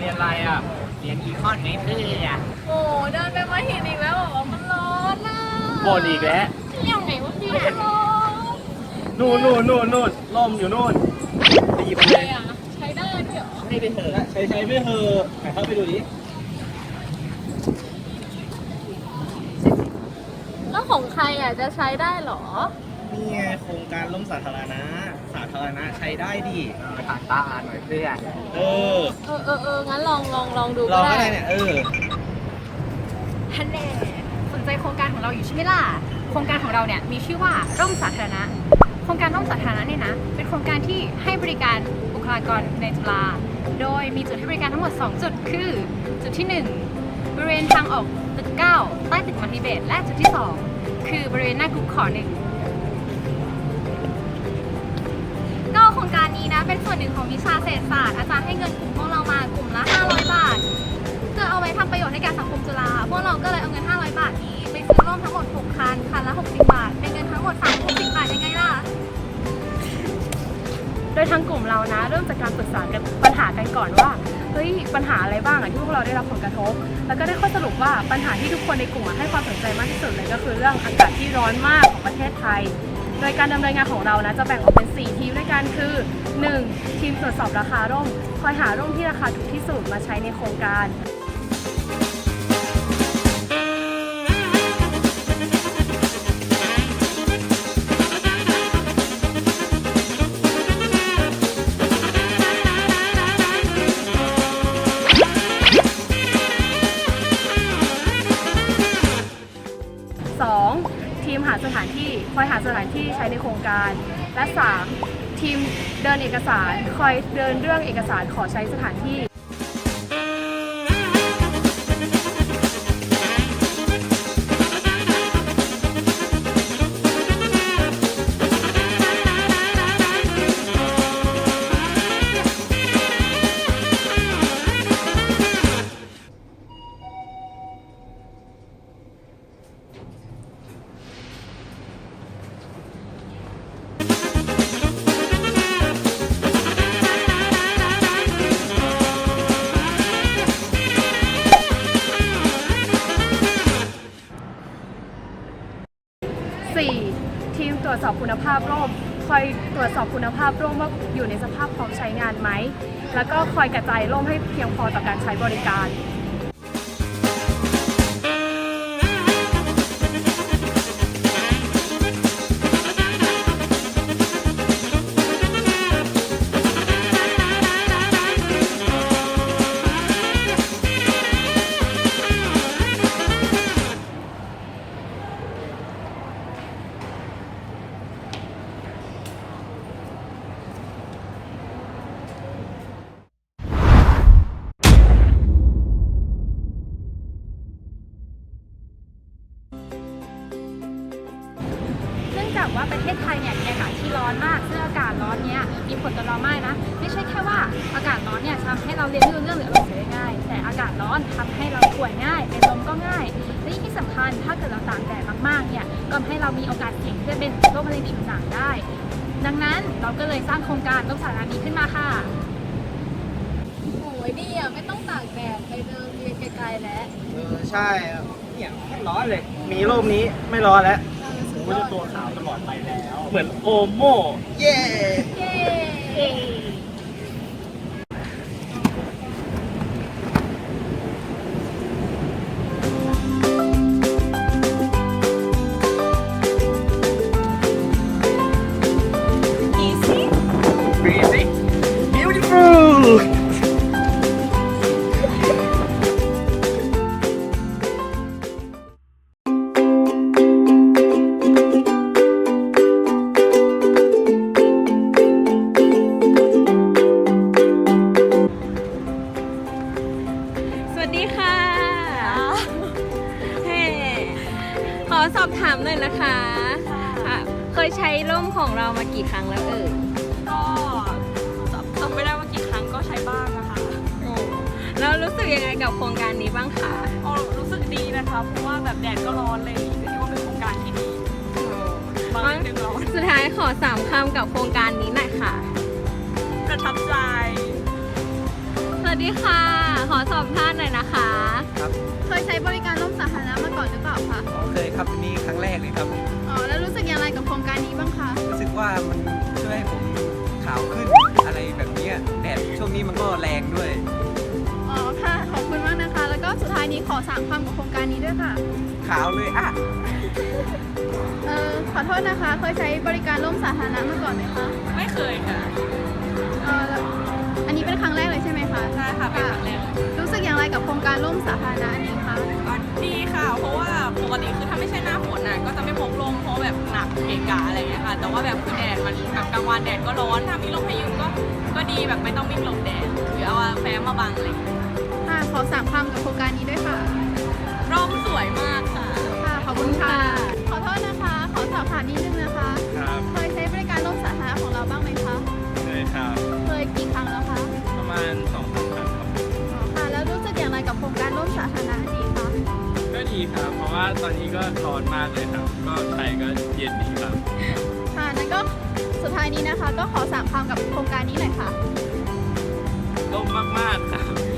ไปเรียนอะไรอะ เรียนอีคอนไงเพื่อนโอ้เดินไปมาหินอีกแล้วเหรอมันร้อนอะบ่นอีกแล้วอย่างไหนวะพี่ร้อนนู่นนู่นนู่นนู่นล่มอยู่นู่นไปหยิบมาเลเลยยอะใช้ได้ด้วยเหรอให้ไปเถอะใช้ใช้ไม่เถอะไหนเข้าไปดูดิแล้วของใครอะจะใช้ได้เหรอ นี่ไงโครงการล่มสาธารณะ สาธารณะใช้ได้ดิไปทางตาหน่อยเพื่อนเออเออเออเอองั้นลองลองลองดูลก็องได้ก็ได้เนี่ยเออ ฮันแน่สนใจโครงการของเราอยู่ใช่ไหมล่ะ โครงการของเราเนี่ยมีชื่อว่าร่มสาธารณะ โครงการร่มสาธารณะเนี่ยนะ เป็นโครงการที่ให้บริการบุคลากรในจุฬา โดยมีจุดให้บริการทั้งหมด 2 จุดคือ จุดที่ 1 บริเวณทางออกตึก 9 ใต้ตึกมัลติเบต และจุดที่ 2 คือบริเวณหน้ากรุ๊ปขอหนึ่ง เป็นส่วนหนึ่งของวิชาเศรษฐศาสตร์อาจารย์ให้เงินกลุ่มพวกเรามากลุ่มละ 500 บาทเพื่อเอาไว้ทำประโยชน์ให้แก่สังคมจุฬาพวกเราก็เลยเอาเงิน 500 บาทนี้ไปซื้อร่มทั้งหมด 6 คัน คันละ 60 บาท เป็นเงินทั้งหมด 360 บาทยังไงล่ะ โดยทางกลุ่มเรานะ เริ่มจากการปรึกษากันปัญหากันก่อนว่าเฮ้ยปัญหาอะไรบ้างอะที่พวกเราได้รับผลกระทบ แล้วก็ได้ข้อสรุปว่าปัญหาที่ทุกคนในกลุ่มอะให้ความสนใจมากที่สุดเลยก็คือเรื่องอากาศที่ร้อนมากของประเทศไทย โดยการดำเนินงานของเรานะจะแบ่งออกเป็น 4 ทีมด้วยกันคือ 1. ทีมตรวจสอบราคาร่ม คอยหาร่มที่ราคาถูกที่สุดมาใช้ในโครงการ 2. ทีมหาสถานที่ คอยหาสถานที่ใช้ในโครงการ และ 3. ทีมเดินเอกสาร คอยเดินเรื่องเอกสารขอใช้สถานที่ รวจสอบคุณภาพร่ม คอยตรวจสอบคุณภาพร่มว่าอยู่ในสภาพพร้อมใช้งานไหม แล้วก็คอยกระจายร่มให้เพียงพอต่อการใช้บริการ ผลต่อเรามากนะ ไม่ใช่แค่ว่าอากาศร้อนเนี่ยทำให้เราเรียนไม่รู้เรื่องหรืออารมณ์เสียได้ง่าย แต่อากาศร้อนทำให้เราป่วยง่ายเป็นลมก็ง่าย และยิ่งที่สำคัญถ้าเกิดเราตากแดดมากๆเนี่ยก็ทำให้เรามีโอกาสเสี่ยงที่จะเป็นโรคมะเร็งผิวหนังได้ ดังนั้นเราก็เลยสร้างโครงการร่มสาธารณะนี้ขึ้นมาค่ะโอ้ยดีอะไม่ต้องตากแดดไปเดินเรียนไกลๆแล้วเออใช่เนี่ยไม่ร้อนเลย มีร่มนี้ไม่ร้อนแล้วผมก็จะตัวขาวตลอดไปแล้ว เหมือนโอโมเย้ เอสอบถามหน่อยนะคะอะเคยใช้ร่มของเรามากี่ครั้งแล้วเอ่ยก็จำจำไม่ได้ว่ากี่ครั้งก็ใช้บ้างนะคะแล้วรู้สึกยังไงกับโครงการนี้บ้างคะอ๋อรู้สึกดีนะคะ เพราะว่าแบบแดดก็ร้อนเลยก็คิดว่าเป็นโครงการที่ดีบางเดือนร้อนสุดท้ายขอสามคำกับโครงการนี้หน่อยค่ะ ประทับใจ สวัสดีค่ะ ขอสอบท่านหน่อยนะคะ ครับ เคยใช้บริการร่มสาธารณะมาก่อนหรือเปล่าคะอ๋อเคย ครับนี่ครั้งแรกเลยครับ อ๋อ แล้วรู้สึกอย่างไรกับโครงการนี้บ้างคะ รู้สึกว่ามันช่วยให้ผมขาวขึ้นอะไรแบบเนี้ยแดดช่วงนี้มันก็แรงด้วย อ๋อค่ะ ขอบคุณมากนะคะ แล้วก็สุดท้ายนี้ขอสามคำกับโครงการนี้ด้วยค่ะ ขาวเลยอะ เอ่อขอโทษนะคะ เคยใช้บริการร่มสาธารณะมาก่อนไหมคะ ไม่เคยค่ะ เอ่อแล้วอันนี้เป็นครั้งแรกเลยใช่ไหมคะใช่ค่ะ เป็นครั้งแรก รู้สึกอย่างไรกับโครงการร่มสาธารณะอันนี้คะก็ดีค่ะ เพราะว่า ปกติคือถ้าไม่ใช่หน้าฝนน่ะก็จะไม่พกร่มเพราะแบบหนักเกะกะอะไรอย่างเงี้ยค่ะ แต่ว่าแบบคือแดดมันแบบกลางวันแดดก็ร้อน ถ้ามีร่มให้ยืมก็ก็ดีแบบไม่ต้องวิ่งหลบแดดหรือเอาแฟ้มมาบังอะไรอย่างเงี้ยค่ะขอสามคำกับโครงการนี้ด้วยค่ะร่มสวยมากค่ะ ค่ะ ขอบคุณค่ะขอโทษาตอนนี้ก็ร้อนมากเลยครับ ก็ไทยก็เย็นดีครับ ค่ะนั้นก็สุดท้ายนี้นะคะ ก็ขอสามคำกับโครงการนี้หน่อยค่ะ ร่มมากๆครับ